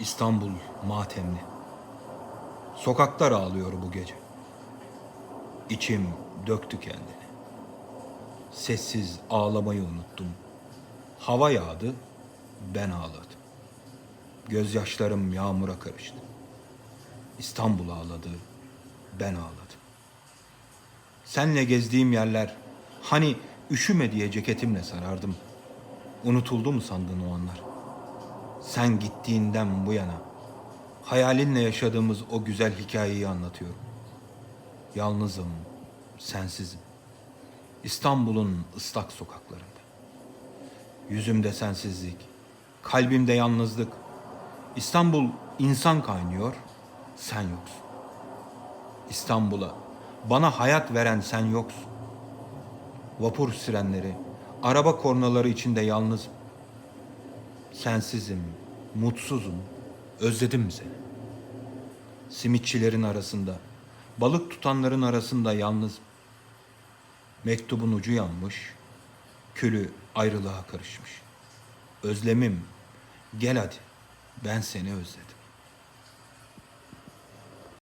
İstanbul matemli. Sokaklar ağlıyor bu gece. İçim döktü kendini. Sessiz ağlamayı unuttum. Hava yağdı, ben ağladım. Gözyaşlarım yağmura karıştı. İstanbul ağladı, ben ağladım. Senle gezdiğim yerler, hani üşüme diye ceketimle sarardım. Unutuldu mu sandın o anlar? Sen gittiğinden bu yana hayalinle yaşadığımız o güzel hikayeyi anlatıyorum. Yalnızım, sensizim. İstanbul'un ıslak sokaklarında. Yüzümde sensizlik, kalbimde yalnızlık. İstanbul insan kaynıyor, sen yoksun. İstanbul'a bana hayat veren sen yoksun. Vapur sirenleri, araba kornaları içinde yalnızım. Sensizim, mutsuzum, özledim seni. Simitçilerin arasında, balık tutanların arasında yalnızım. Mektubun ucu yanmış, külü ayrılığa karışmış. Özlemim, gel hadi, ben seni özledim.